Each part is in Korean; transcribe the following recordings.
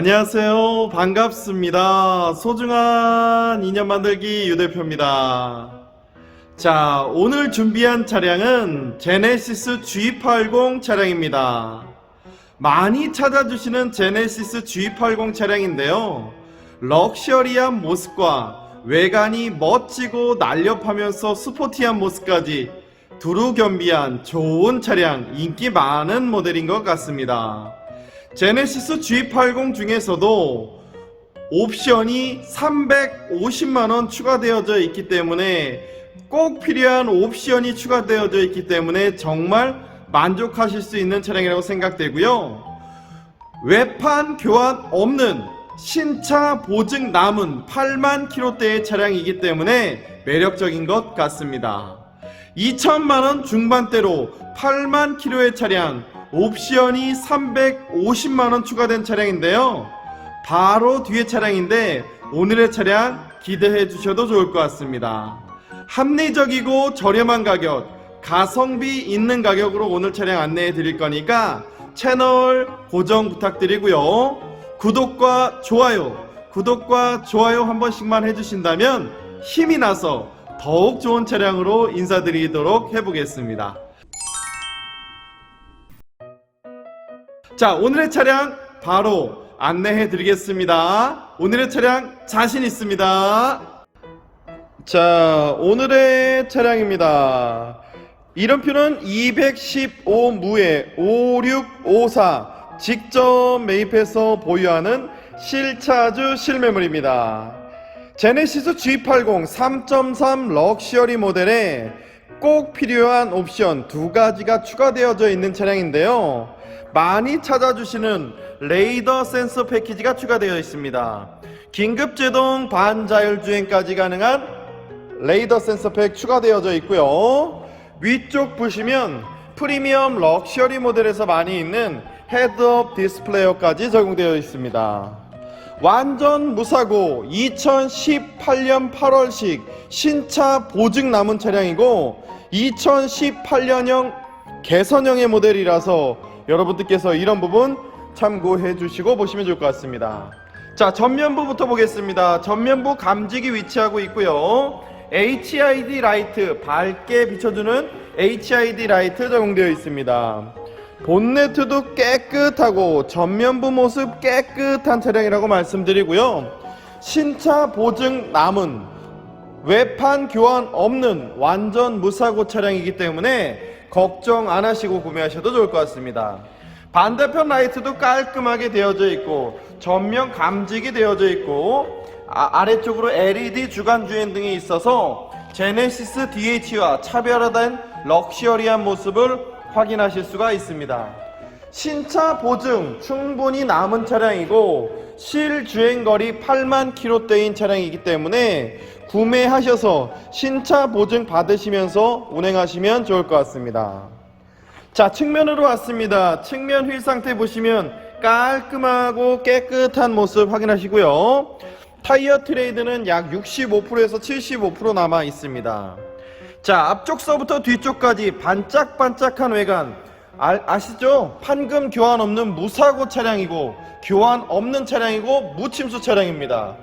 안녕하세요. 반갑습니다. 소중한 인연 만들기 유대표입니다. 자, 오늘 준비한 차량은 제네시스 G80 차량입니다. 많이 찾아주시는 제네시스 G80 차량인데요. 럭셔리한 모습과 외관이 멋지고 날렵하면서 스포티한 모습까지 두루 겸비한 좋은 차량, 인기 많은 모델인 것 같습니다. 제네시스 G80 중에서도 옵션이 350만원 추가되어져 있기 때문에 꼭 필요한 옵션이 추가되어져 있기 때문에 정말 만족하실 수 있는 차량이라고 생각되고요. 외판 교환 없는 신차 보증 남은 8만 킬로대의 차량이기 때문에 매력적인 것 같습니다. 2천만원 중반대로 8만 킬로의 차량 옵션이 350만원 추가된 차량인데요. 바로 뒤에 차량인데 오늘의 차량 기대해 주셔도 좋을 것 같습니다. 합리적이고 저렴한 가격, 가성비 있는 가격으로 오늘 차량 안내해 드릴 거니까 채널 고정 부탁드리고요. 구독과 좋아요, 구독과 좋아요 한 번씩만 해주신다면 힘이 나서 더욱 좋은 차량으로 인사드리도록 해보겠습니다. 자, 오늘의 차량 바로 안내해 드리겠습니다. 오늘의 차량 자신 있습니다. 자, 오늘의 차량입니다. 이름표는 215무에 5654 직접 매입해서 보유하는 실차주 실매물입니다. 제네시스 G80 3.3 럭셔리 모델에 꼭 필요한 옵션 두 가지가 추가되어져 있는 차량인데요. 많이 찾아주시는 레이더 센서 패키지가 추가되어 있습니다. 긴급 제동 반자율 주행까지 가능한 레이더 센서 팩 추가되어져 있고요. 위쪽 보시면 프리미엄 럭셔리 모델에서 많이 있는 헤드업 디스플레이어까지 적용되어 있습니다. 완전 무사고 2018년 8월식 신차 보증 남은 차량이고 2018년형 개선형의 모델이라서 여러분들께서 이런 부분 참고해 주시고 보시면 좋을 것 같습니다. 자, 전면부부터 보겠습니다. 전면부 감지기 위치하고 있고요. HID 라이트 밝게 비춰주는 HID 라이트 적용되어 있습니다. 본네트도 깨끗하고 전면부 모습 깨끗한 차량이라고 말씀드리고요. 신차 보증 남은 외판 교환 없는 완전 무사고 차량이기 때문에 걱정 안 하시고 구매하셔도 좋을 것 같습니다. 반대편 라이트도 깔끔하게 되어져 있고 전면 감지기 되어져 있고 아, 아래쪽으로 LED 주간 주행 등이 있어서 제네시스 DH와 차별화된 럭셔리한 모습을 확인하실 수가 있습니다. 신차 보증 충분히 남은 차량이고 실 주행거리 8만 킬로대인 차량이기 때문에 구매하셔서 신차 보증 받으시면서 운행하시면 좋을 것 같습니다. 자 측면으로 왔습니다. 측면 휠 상태 보시면 깔끔하고 깨끗한 모습 확인하시고요. 타이어 트레이드는 약 65%에서 75% 남아 있습니다. 자 앞쪽서부터 뒤쪽까지 반짝반짝한 외관 아, 아시죠? 판금 교환 없는 무사고 차량이고 교환 없는 차량이고 무침수 차량입니다.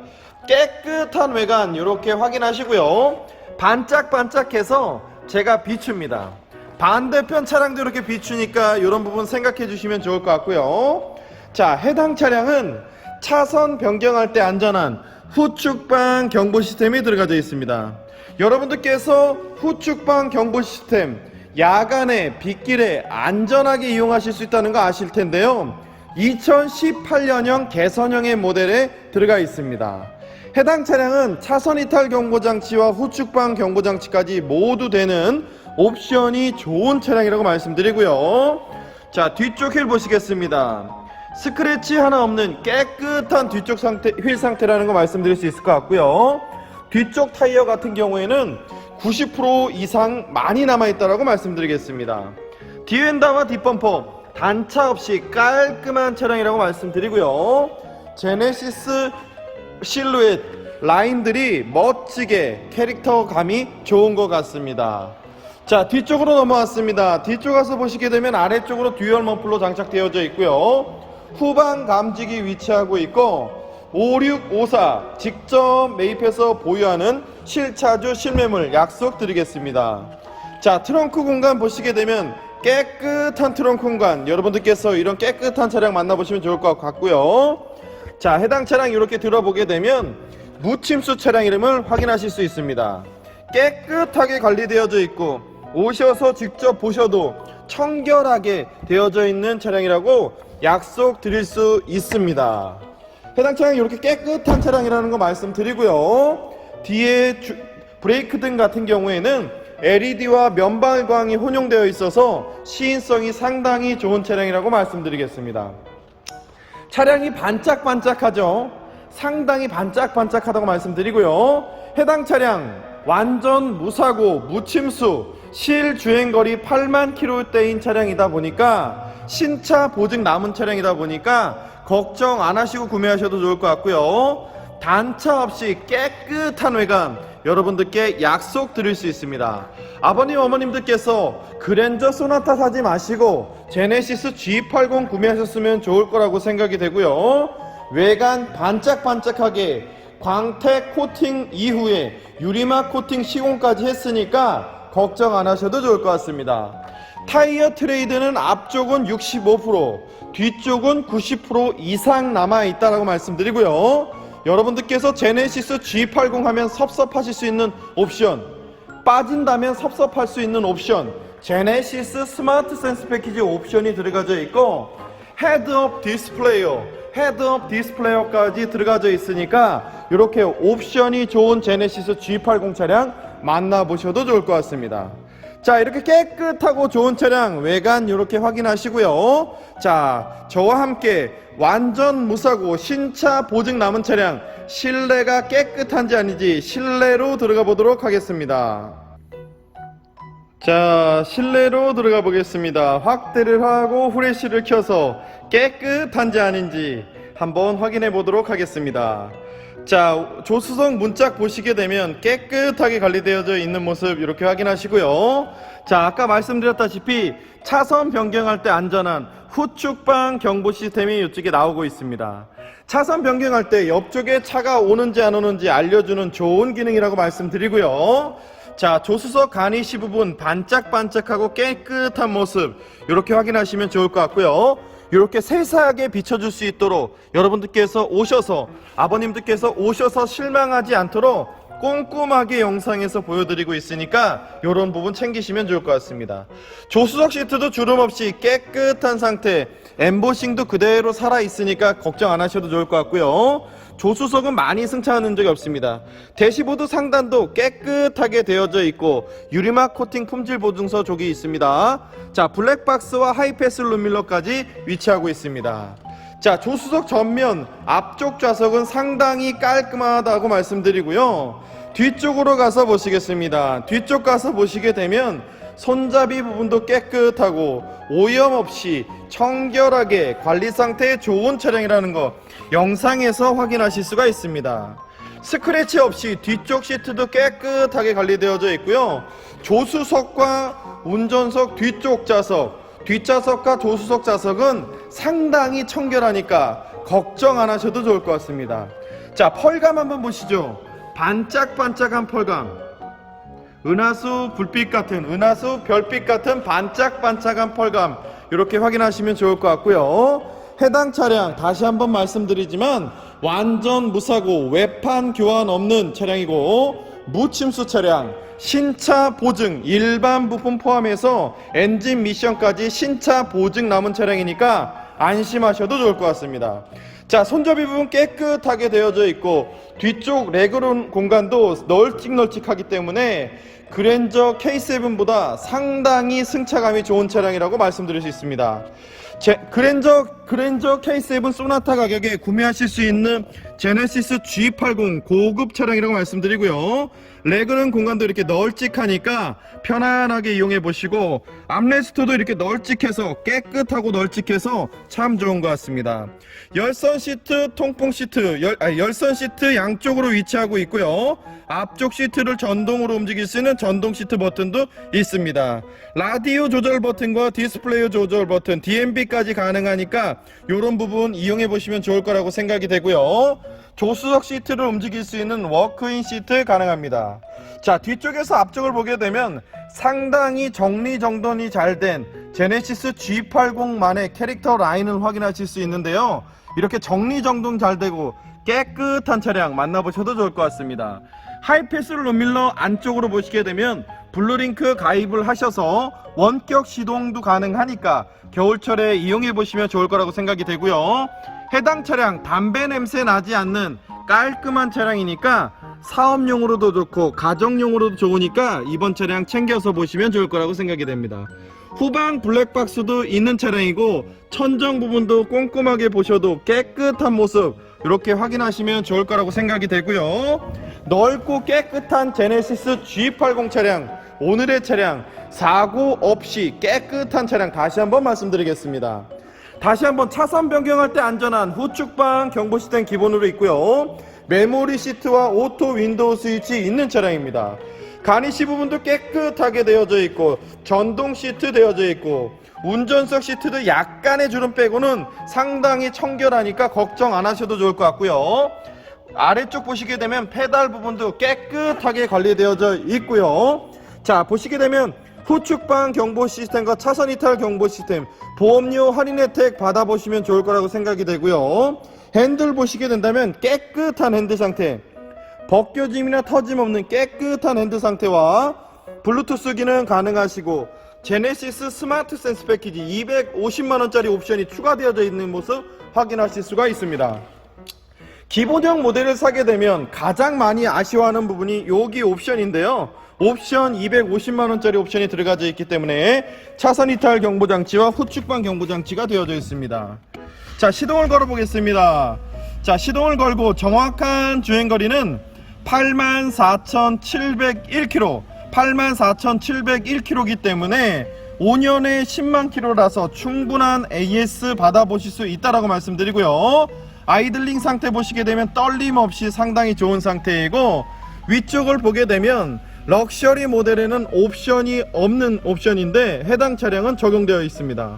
깨끗한 외관 이렇게 확인하시고요. 반짝반짝해서 제가 비춥니다. 반대편 차량도 이렇게 비추니까 이런 부분 생각해 주시면 좋을 것 같고요. 자, 해당 차량은 차선 변경할 때 안전한 후축방 경보 시스템이 들어가져 있습니다. 여러분들께서 후축방 경보 시스템 야간에 빗길에 안전하게 이용하실 수 있다는 거 아실 텐데요. 2018년형 개선형의 모델에 들어가 있습니다. 해당 차량은 차선 이탈 경보 장치와 후축방 경보 장치까지 모두 되는 옵션이 좋은 차량이라고 말씀드리고요. 자, 뒤쪽 휠 보시겠습니다. 스크래치 하나 없는 깨끗한 뒤쪽 상태, 휠 상태라는 거 말씀드릴 수 있을 것 같고요. 뒤쪽 타이어 같은 경우에는 90% 이상 많이 남아있다라고 말씀드리겠습니다. 뒤엔다와 뒷범퍼 단차 없이 깔끔한 차량이라고 말씀드리고요. 제네시스 실루엣 라인들이 멋지게 캐릭터감이 좋은 것 같습니다. 자 뒤쪽으로 넘어왔습니다. 뒤쪽 가서 보시게 되면 아래쪽으로 듀얼 머플러 장착되어져 있고요. 후방 감지기 위치하고 있고 5654 직접 매입해서 보유하는 실차주 실매물 약속드리겠습니다. 자 트렁크 공간 보시게 되면 깨끗한 트렁크 공간 여러분들께서 이런 깨끗한 차량 만나보시면 좋을 것 같고요. 자 해당 차량 이렇게 들어보게 되면 무침수 차량 이름을 확인하실 수 있습니다. 깨끗하게 관리되어져 있고 오셔서 직접 보셔도 청결하게 되어져 있는 차량이라고 약속 드릴 수 있습니다. 해당 차량이 이렇게 깨끗한 차량이라는 거 말씀드리고요. 뒤에 주- 브레이크 등 같은 경우에는 LED와 면발광이 혼용되어 있어서 시인성이 상당히 좋은 차량이라고 말씀드리겠습니다. 차량이 반짝반짝하죠. 상당히 반짝반짝하다고 말씀드리고요. 해당 차량 완전 무사고 무침수 실주행거리 8만 킬로대인 차량이다 보니까 신차 보증 남은 차량이다 보니까 걱정 안 하시고 구매하셔도 좋을 것 같고요. 단차 없이 깨끗한 외관 여러분들께 약속 드릴 수 있습니다. 아버님 어머님들께서 그랜저 소나타 사지 마시고 제네시스 G80 구매하셨으면 좋을 거라고 생각이 되고요. 외관 반짝반짝하게 광택 코팅 이후에 유리막 코팅 시공까지 했으니까 걱정 안 하셔도 좋을 것 같습니다. 타이어 트레이드는 앞쪽은 65%, 뒤쪽은 90% 이상 남아 있다라고 말씀드리고요. 여러분들께서 제네시스 G80 하면 섭섭하실 수 있는 옵션, 빠진다면 섭섭할 수 있는 옵션, 제네시스 스마트 센스 패키지 옵션이 들어가져 있고 헤드업 디스플레이어, 헤드업 디스플레이어까지 들어가져 있으니까 이렇게 옵션이 좋은 제네시스 G80 차량 만나보셔도 좋을 것 같습니다. 자 이렇게 깨끗하고 좋은 차량 외관 이렇게 확인하시고요. 자 저와 함께 완전 무사고 신차 보증 남은 차량 실내가 깨끗한지 아닌지 실내로 들어가 보도록 하겠습니다. 자 실내로 들어가 보겠습니다. 확대를 하고 후레쉬를 켜서 깨끗한지 아닌지 한번 확인해 보도록 하겠습니다 자 조수석 문짝 보시게 되면 깨끗하게 관리되어져 있는 모습 이렇게 확인하시고요. 자 아까 말씀드렸다시피 차선 변경할 때 안전한 후축방 경보 시스템이 이쪽에 나오고 있습니다. 차선 변경할 때 옆쪽에 차가 오는지 안 오는지 알려주는 좋은 기능이라고 말씀드리고요. 자 조수석 가니시 부분 반짝반짝하고 깨끗한 모습 이렇게 확인하시면 좋을 것 같고요 이렇게 세세하게 비춰줄 수 있도록 여러분들께서 오셔서 아버님들께서 오셔서 실망하지 않도록 꼼꼼하게 영상에서 보여드리고 있으니까 이런 부분 챙기시면 좋을 것 같습니다. 조수석 시트도 주름 없이 깨끗한 상태, 엠보싱도 그대로 살아 있으니까 걱정 안 하셔도 좋을 것 같고요. 조수석은 많이 승차하는 적이 없습니다. 대시보드 상단도 깨끗하게 되어져 있고 유리막 코팅 품질 보증서 족이 있습니다. 자, 블랙박스와 하이패스 룸밀러까지 위치하고 있습니다. 자, 조수석 전면 앞쪽 좌석은 상당히 깔끔하다고 말씀드리고요. 뒤쪽으로 가서 보시겠습니다. 뒤쪽 가서 보시게 되면 손잡이 부분도 깨끗하고 오염 없이 청결하게 관리 상태에 좋은 차량이라는 거 영상에서 확인하실 수가 있습니다. 스크래치 없이 뒤쪽 시트도 깨끗하게 관리되어져 있고요. 조수석과 운전석 뒤쪽 좌석, 뒷좌석과 조수석 좌석은 상당히 청결하니까 걱정 안 하셔도 좋을 것 같습니다. 자, 펄감 한번 보시죠. 반짝반짝한 펄감. 은하수 불빛 같은 은하수 별빛 같은 반짝반짝한 펄감 이렇게 확인하시면 좋을 것 같고요. 해당 차량 다시 한번 말씀드리지만 완전 무사고 외판 교환 없는 차량이고 무침수 차량 신차 보증 일반 부품 포함해서 엔진 미션까지 신차 보증 남은 차량이니까 안심하셔도 좋을 것 같습니다. 자, 손잡이 부분 깨끗하게 되어져 있고 뒤쪽 레그론 공간도 널찍널찍하기 때문에 그랜저 K7보다 상당히 승차감이 좋은 차량이라고 말씀드릴 수 있습니다. 제, 그랜저 그랜저 K7 소나타 가격에 구매하실 수 있는 제네시스 G80 고급 차량이라고 말씀드리고요. 레그런 공간도 이렇게 널찍하니까 편안하게 이용해 보시고 암레스트도 이렇게 널찍해서 깨끗하고 널찍해서 참 좋은 것 같습니다. 열선 시트, 통풍 시트, 열, 아니, 열선 시트 양쪽으로 위치하고 있고요. 앞쪽 시트를 전동으로 움직일 수 있는 전동 시트 버튼도 있습니다. 라디오 조절 버튼과 디스플레이 조절 버튼, DMB까지 가능하니까 이런 부분 이용해 보시면 좋을 거라고 생각이 되고요. 조수석 시트를 움직일 수 있는 워크인 시트 가능합니다. 자, 뒤쪽에서 앞쪽을 보게 되면 상당히 정리정돈이 잘 된 제네시스 G80만의 캐릭터 라인을 확인하실 수 있는데요. 이렇게 정리정돈 잘 되고 깨끗한 차량 만나보셔도 좋을 것 같습니다. 하이패스 룸밀러 안쪽으로 보시게 되면 블루링크 가입을 하셔서 원격 시동도 가능하니까 겨울철에 이용해 보시면 좋을 거라고 생각이 되고요. 해당 차량 담배 냄새 나지 않는 깔끔한 차량이니까 사업용으로도 좋고 가정용으로도 좋으니까 이번 차량 챙겨서 보시면 좋을 거라고 생각이 됩니다. 후방 블랙박스도 있는 차량이고 천정 부분도 꼼꼼하게 보셔도 깨끗한 모습 이렇게 확인하시면 좋을 거라고 생각이 되고요. 넓고 깨끗한 제네시스 G80 차량 오늘의 차량 사고 없이 깨끗한 차량 다시 한번 말씀드리겠습니다. 다시 한번 차선 변경할 때 안전한 후측방 경보 시스템 기본으로 있고요. 메모리 시트와 오토 윈도우 스위치 있는 차량입니다. 가니시 부분도 깨끗하게 되어져 있고 전동 시트 되어져 있고 운전석 시트도 약간의 주름 빼고는 상당히 청결하니까 걱정 안 하셔도 좋을 것 같고요. 아래쪽 보시게 되면 페달 부분도 깨끗하게 관리되어져 있고요. 자 보시게 되면 후측방 경보 시스템과 차선 이탈 경보 시스템 보험료 할인 혜택 받아보시면 좋을 거라고 생각이 되고요. 핸들 보시게 된다면 깨끗한 핸들 상태 벗겨짐이나 터짐 없는 깨끗한 핸드 상태와 블루투스 기능 가능하시고 제네시스 스마트 센스 패키지 250만원짜리 옵션이 추가되어져 있는 모습 확인하실 수가 있습니다. 기본형 모델을 사게 되면 가장 많이 아쉬워하는 부분이 여기 옵션인데요. 옵션 250만원짜리 옵션이 들어가져 있기 때문에 차선 이탈 경보 장치와 후측방 경보 장치가 되어져 있습니다. 자, 시동을 걸어 보겠습니다. 자, 시동을 걸고 정확한 주행 거리는 84,701km, 84,701km이기 때문에 5년에 10만 킬로라서 충분한 AS 받아보실 수 있다라고 말씀드리고요. 아이들링 상태 보시게 되면 떨림 없이 상당히 좋은 상태이고 위쪽을 보게 되면 럭셔리 모델에는 옵션이 없는 옵션인데 해당 차량은 적용되어 있습니다.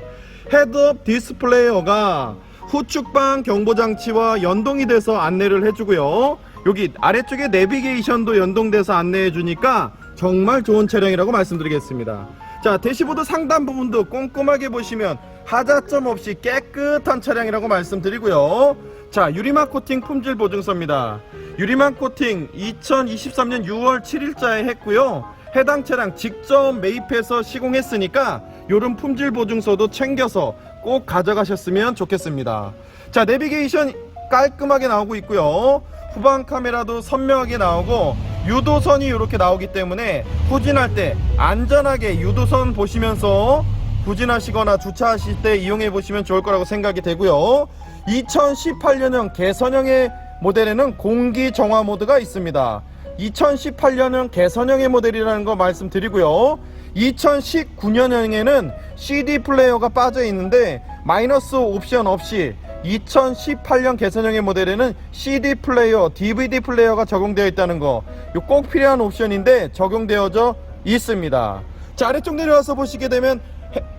헤드업 디스플레이어가 후측방 경보장치와 연동이 돼서 안내를 해주고요. 여기 아래쪽에 내비게이션도 연동돼서 안내해 주니까 정말 좋은 차량이라고 말씀드리겠습니다. 자, 대시보드 상단 부분도 꼼꼼하게 보시면 하자점 없이 깨끗한 차량이라고 말씀드리고요. 자, 유리막 코팅 품질 보증서입니다. 유리막 코팅 2023년 6월 7일자에 했고요. 해당 차량 직접 매입해서 시공했으니까 요런 품질 보증서도 챙겨서 꼭 가져가셨으면 좋겠습니다. 자, 내비게이션 깔끔하게 나오고 있고요. 후방 카메라도 선명하게 나오고 유도선이 이렇게 나오기 때문에 후진할 때 안전하게 유도선 보시면서 후진하시거나 주차하실 때 이용해 보시면 좋을 거라고 생각이 되고요. 2018년형 개선형의 모델에는 공기 정화 모드가 있습니다. 2018년형 개선형의 모델이라는 거 말씀드리고요. 2019년형에는 CD 플레이어가 빠져 있는데 마이너스 옵션 없이 2018년 개선형의 모델에는 CD 플레이어, DVD 플레이어가 적용되어 있다는 거. 꼭 필요한 옵션인데 적용되어져 있습니다. 자, 아래쪽 내려와서 보시게 되면 헤-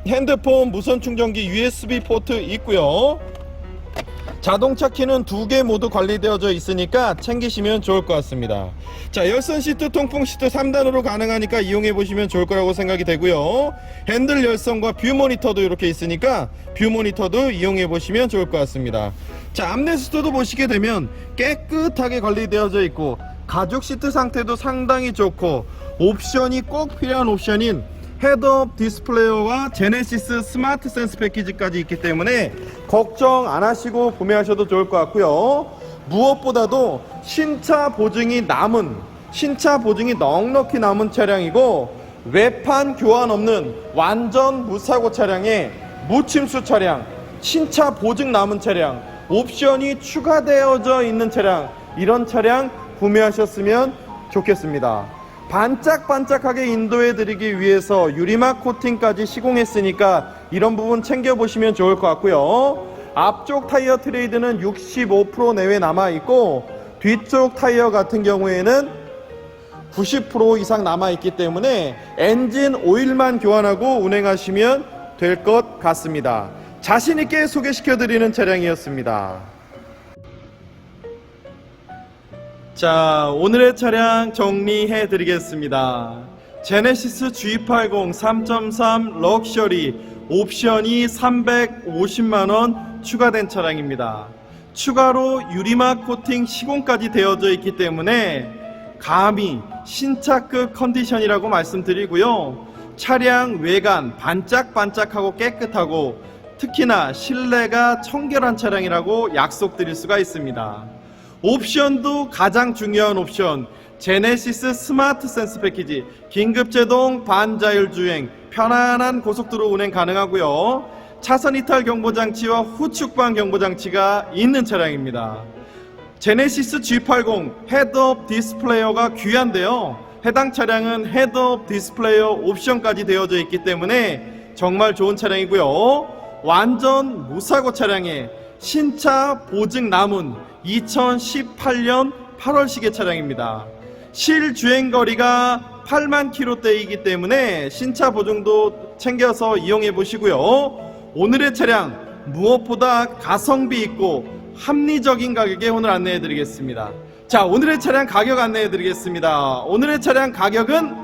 핸드폰 무선 충전기 USB 포트 있고요. 자동차 키는 두 개 모두 관리되어져 있으니까 챙기시면 좋을 것 같습니다. 자, 열선 시트, 통풍 시트 3단으로 가능하니까 이용해 보시면 좋을 거라고 생각이 되고요. 핸들 열선과 뷰 모니터도 이렇게 있으니까 뷰 모니터도 이용해 보시면 좋을 것 같습니다. 자, 암레스트도 보시게 되면 깨끗하게 관리되어져 있고 가죽 시트 상태도 상당히 좋고 옵션이 꼭 필요한 옵션인 헤드업 디스플레이어와 제네시스 스마트 센스 패키지까지 있기 때문에 걱정 안 하시고 구매하셔도 좋을 것 같고요. 무엇보다도 신차 보증이 남은 신차 보증이 넉넉히 남은 차량이고 외판 교환 없는 완전 무사고 차량에 무침수 차량, 신차 보증 남은 차량, 옵션이 추가되어져 있는 차량 이런 차량 구매하셨으면 좋겠습니다. 반짝반짝하게 인도해 드리기 위해서 유리막 코팅까지 시공했으니까 이런 부분 챙겨 보시면 좋을 것 같고요. 앞쪽 타이어 트레이드는 65% 내외 남아 있고 뒤쪽 타이어 같은 경우에는 90% 이상 남아 있기 때문에 엔진 오일만 교환하고 운행하시면 될 것 같습니다. 자신 있게 소개시켜 드리는 차량이었습니다. 자, 오늘의 차량 정리해 드리겠습니다. 제네시스 G80 3.3 럭셔리 옵션이 350만원 추가된 차량입니다. 추가로 유리막 코팅 시공까지 되어져 있기 때문에 감히 신차급 컨디션이라고 말씀드리고요. 차량 외관 반짝반짝하고 깨끗하고 특히나 실내가 청결한 차량이라고 약속드릴 수가 있습니다. 옵션도 가장 중요한 옵션. 제네시스 스마트 센스 패키지. 긴급 제동 반자율 주행. 편안한 고속도로 운행 가능하고요. 차선 이탈 경보 장치와 후측방 경보 장치가 있는 차량입니다. 제네시스 G80 헤드업 디스플레이어가 귀한데요. 해당 차량은 헤드업 디스플레이어 옵션까지 되어져 있기 때문에 정말 좋은 차량이고요. 완전 무사고 차량에 신차 보증 남은 2018년 8월식의 차량입니다. 실주행 거리가 8만 킬로대이기 때문에 신차 보증도 챙겨서 이용해 보시고요. 오늘의 차량 무엇보다 가성비 있고 합리적인 가격에 오늘 안내해 드리겠습니다. 자, 오늘의 차량 가격 안내해 드리겠습니다. 오늘의 차량 가격은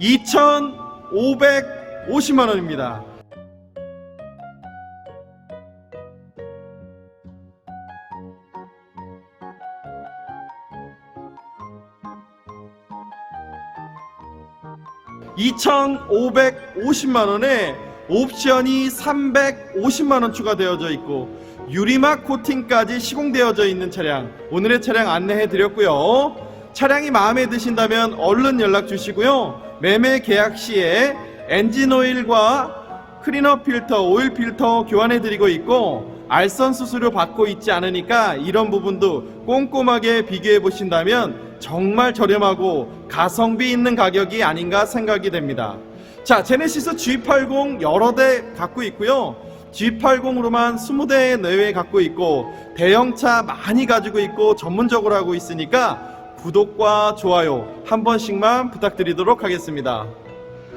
2,550만 원입니다. (2,550만 원에) 옵션이 (350만 원) 추가되어져 있고 유리막 코팅까지 시공되어져 있는 차량 오늘의 차량 안내해 드렸고요. 차량이 마음에 드신다면 얼른 연락 주시고요. 매매 계약 시에 엔진 오일과 클리너 필터 오일 필터 교환해 드리고 있고 알선 수수료 받고 있지 않으니까 이런 부분도 꼼꼼하게 비교해 보신다면 정말 저렴하고 가성비 있는 가격이 아닌가 생각이 됩니다. 자, 제네시스 G80 여러 대 갖고 있고요. G80으로만 20대 내외 갖고 있고 대형차 많이 가지고 있고 전문적으로 하고 있으니까 구독과 좋아요 한 번씩만 부탁드리도록 하겠습니다.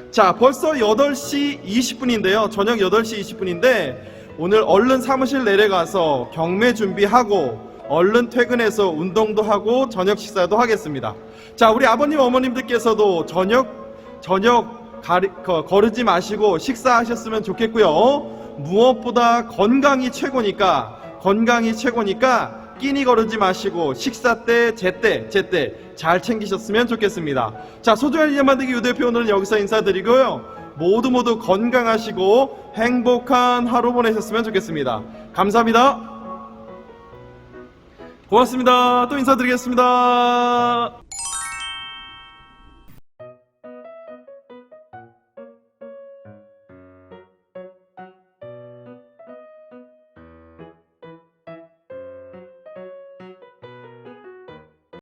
자, 벌써 8시 20분인데요. 저녁 8시 20분인데 오늘 얼른 사무실 내려가서 경매 준비하고 얼른 퇴근해서 운동도 하고 저녁 식사도 하겠습니다. 자, 우리 아버님 어머님들께서도 저녁 저녁 가리, 거, 거르지 마시고 식사하셨으면 좋겠고요. 무엇보다 건강이 최고니까 건강이 최고니까 끼니 거르지 마시고 식사 때 제때 제때 잘 챙기셨으면 좋겠습니다. 자, 소중한 인연 만들기 유대표 오늘은 여기서 인사드리고요. 모두 모두 건강하시고 행복한 하루 보내셨으면 좋겠습니다. 감사합니다. 고맙습니다. 또 인사드리겠습니다.